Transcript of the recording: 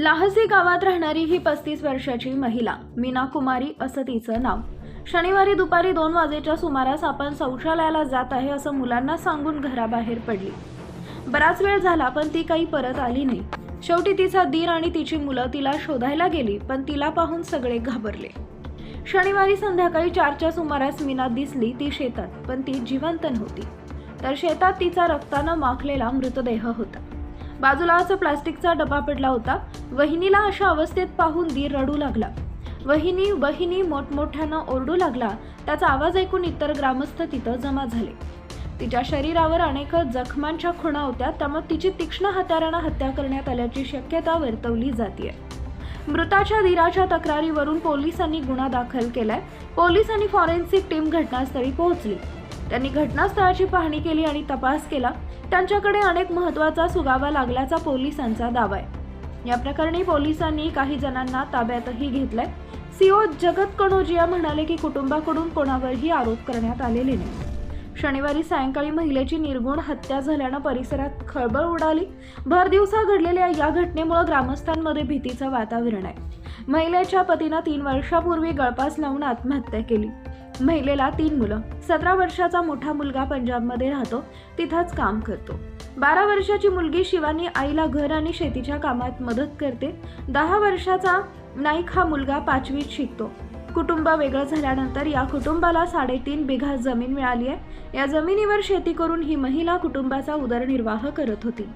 लाहसी गावात राहणारी ही पस्तीस वर्षाची महिला मीना कुमारी असं तिचं नाव. शनिवारी दुपारी दोन वाजेच्या सुमारास आपण शौचालयाला जात आहे असं मुलांना सांगून घराबाहेर पडली. बराच वेळ झाला पण ती काही परत आली नाही. शेवटी तिचा दीर आणि तिची मुलं तिला शोधायला गेली पण तिला पाहून सगळे घाबरले. शनिवारी संध्याकाळी चारच्या सुमारास मीना दिसली ती शेतात पण ती जिवंत नव्हती. तर शेतात तिचा रक्तानं माखलेला मृतदेह होता. बाजूलाच प्लास्टिकचा डबा पडला होता. वहिनीला अशा अवस्थेत पाहून दीर रडू लागला. वहिनी वहिनी मोठमोठ्यानं ओरडू लागला. त्याचा आवाज ऐकून इतर ग्रामस्थ तिथं जमा झाले. तिच्या शरीरावर अनेक जखमांच्या खुणा होत्या. त्यामुळे तिची तीक्ष्ण हत्यारानं हत्या करण्यात आल्याची शक्यता वर्तवली जाते मृताच्या धीराच्या तक्रारीवरून पोलिसांनी गुन्हा दाखल केलाय. पोलीस आणि फॉरेन्सिक टीम घटनास्थळी पोहोचली. त्यांनी घटनास्थळाची पाहणी केली आणि तपास केला. त्यांच्याकडे अनेक महत्त्वाचा सुगावा लागल्याचा पोलिसांचा दावा आहे. या प्रकरणी पोलिसांनी काही जणांना ताब्यातही घेतलंय. सीओ जगत कणोजिया म्हणाले की कुटुंबाकडून कोणावरही आरोप करण्यात आलेले नाही. शनिवारी सायंकाळी महिलेची निर्गुण हत्या झाल्यानं परिसरात खळबळ उडाली. भर दिवसा घडलेल्या या घटनेमुळे ग्रामस्थांमध्ये भीतीचं वातावरण आहे. महिलेच्या पतीनं तीन वर्षापूर्वी गळपास लावून आत्महत्या केली. महिलेला तीन मुलं. सतरा वर्षाचा मोठा मुलगा पंजाबमध्ये राहतो. तिथंच काम करतो. बारा वर्षाची मुलगी शिवानी आईला घर आणि शेतीच्या कामात मदत करते. दहा वर्षाचा नाईक हा मुलगा पाचवीत शिकतो. कुटुंब वेगळं झाल्यानंतर या कुटुंबाला साडेतीन बिघा जमीन मिळाली आहे. या जमिनीवर शेती करून ही महिला कुटुंबाचा उदरनिर्वाह करत होती.